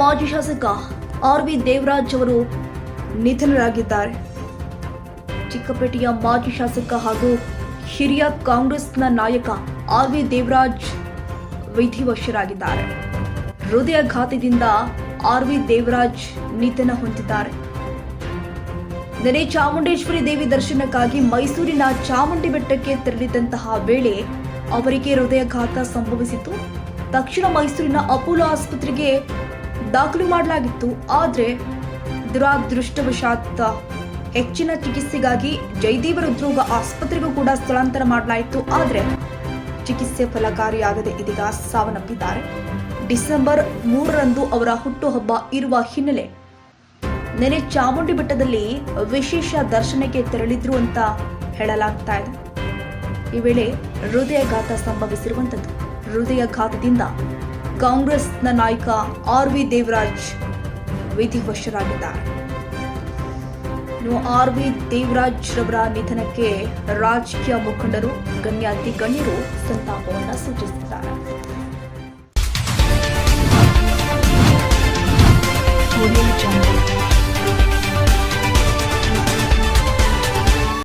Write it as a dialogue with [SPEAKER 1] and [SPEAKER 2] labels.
[SPEAKER 1] ಮಾಜಿ ಶಾಸಕ R V Devaraj ಅವರು ನಿಧನರಾಗಿದ್ದಾರೆ. ಚಿಕ್ಕಪೇಟೆಯ ಮಾಜಿ ಶಾಸಕ ಹಾಗೂ ಹಿರಿಯ ಕಾಂಗ್ರೆಸ್ನ ನಾಯಕ ಆರ್ ವಿ ದೇವರಾಜ್ ವಿಧಿವಶರಾಗಿದ್ದಾರೆ. ಹೃದಯಾಘಾತದಿಂದ ಆರ್ ವಿ ದೇವರಾಜ್ ನಿಧನ ಹೊಂದಿದ್ದಾರೆ. ನೆರೆ ಚಾಮುಂಡೇಶ್ವರಿ ದೇವಿ ದರ್ಶನಕ್ಕಾಗಿ ಮೈಸೂರಿನ ಚಾಮುಂಡಿ ಬೆಟ್ಟಕ್ಕೆ ತೆರಳಿದಂತಹ ವೇಳೆ ಅವರಿಗೆ ಹೃದಯಾಘಾತ ಸಂಭವಿಸಿತು ತಕ್ಷಣ ಮೈಸೂರಿನ ಅಪೋಲೋ ಆಸ್ಪತ್ರೆಗೆ ದಾಖಲು ಮಾಡಲಾಗಿತ್ತು. ಆದರೆ ದುರಾದೃಷ್ಟವಶಾತ್ ಹೆಚ್ಚಿನ ಚಿಕಿತ್ಸೆಗಾಗಿ ಜಯದೇವ ಹೃದ್ರೋಗ ಆಸ್ಪತ್ರೆಗೂ ಕೂಡ ಸ್ಥಳಾಂತರ ಮಾಡಲಾಯಿತು. ಆದರೆ ಚಿಕಿತ್ಸೆ ಫಲಕಾರಿಯಾಗದೆ ಇದೀಗ ಸಾವನ್ನಪ್ಪಿದ್ದಾರೆ. ಡಿಸೆಂಬರ್ ಮೂರರಂದು ಅವರ ಹುಟ್ಟುಹಬ್ಬ ಇರುವ ಹಿನ್ನೆಲೆ ನೆನೆ ಚಾಮುಂಡಿ ಬೆಟ್ಟದಲ್ಲಿ ವಿಶೇಷ ದರ್ಶನಕ್ಕೆ ತೆರಳಿದ್ರು ಅಂತ ಹೇಳಲಾಗ್ತಾ ಇದೆ. ಈ ವೇಳೆ ಹೃದಯಘಾತ ಸಂಭವಿಸಿರುವಂಥದ್ದು. ಹೃದಯಾಘಾತದಿಂದ ಕಾಂಗ್ರೆಸ್ನ ನಾಯಕ ಆರ್ ವಿ ದೇವರಾಜ್ ವಿಧಿವಶರಾಗಿದ್ದಾರೆ ಆರ್ ವಿ ದೇವರಾಜ್ ರವರ ನಿಧನಕ್ಕೆ ರಾಜಕೀಯ ಮುಖಂಡರು ಗಣ್ಯಾತಿ ಗಣ್ಯರು ಸಂತಾಪವನ್ನು ಸೂಚಿಸಿದ್ದಾರೆ. ಚಾನಲ್